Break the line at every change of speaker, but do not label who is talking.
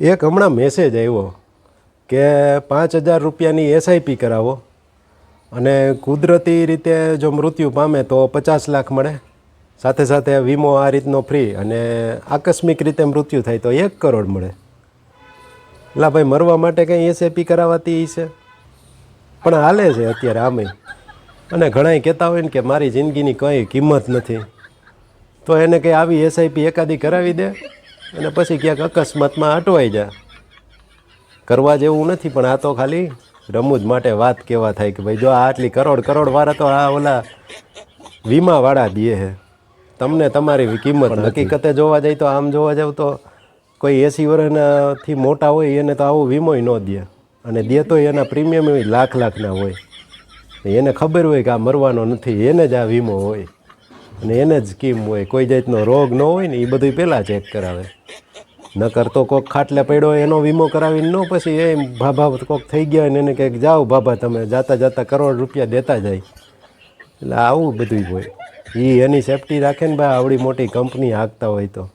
એક હમણાં મેસેજ આવ્યો કે પાંચ હજાર રૂપિયાની એસઆઈપી કરાવો. અને કુદરતી રીતે જો મૃત્યુ પામે તો પચાસ લાખ મળે. સાથે સાથે વીમો આ રીતનો ફ્રી અને આકસ્મિક રીતે મૃત્યુ થાય તો એક કરોડ મળે. એટલે ભાઈ, મરવા માટે કંઈ એસઆઈપી કરાવાતી છે? પણ હાલે છે અત્યારે આમે. અને ઘણાય કહેતા હોય ને કે મારી જિંદગીની કંઈ કિંમત નથી. તો એને કંઈ આવી એસઆઈપી એકાદી કરાવી દે? અને પછી ક્યાંક અકસ્માતમાં અટવાઈ જાય કરવા જેવું નથી પણ આ તો ખાલી રમૂજ માટે વાત કેવા થાય કે ભાઈ જો આ આટલી કરોડ કરોડ વાળા તો આ ઓલા વીમાવાળા દે છે તમને તમારી કિંમત હકીકતે જોવા જાય તો આમ જોવા જાવ તો કોઈ એસી વર્ષનાથી મોટા હોય એને તો આવો વીમોય ન દે. અને દે તો એના પ્રીમિયમ લાખ લાખના હોય. એને ખબર હોય કે આ મરવાનો નથી એને જ આ વીમો હોય. અને એને જ સ્કીમ હોય? કોઈ જાતનો રોગ ન હોય ને એ બધું પહેલાં ચેક કરાવે. ન કરતો કોક ખાટલે પડ્યો હોય, એનો વીમો કરાવીને ન પછી એ ભાભા કોક થઈ ગયા હોય ને એને કંઈક જાઓ ભાભા, તમે જાતા જાતા કરોડ રૂપિયા દેતા જાય. એટલે આવું બધું હોય. એ એની સેફટી રાખે ને ભાઈ, આવડી મોટી કંપની હાંકતા હોય તો.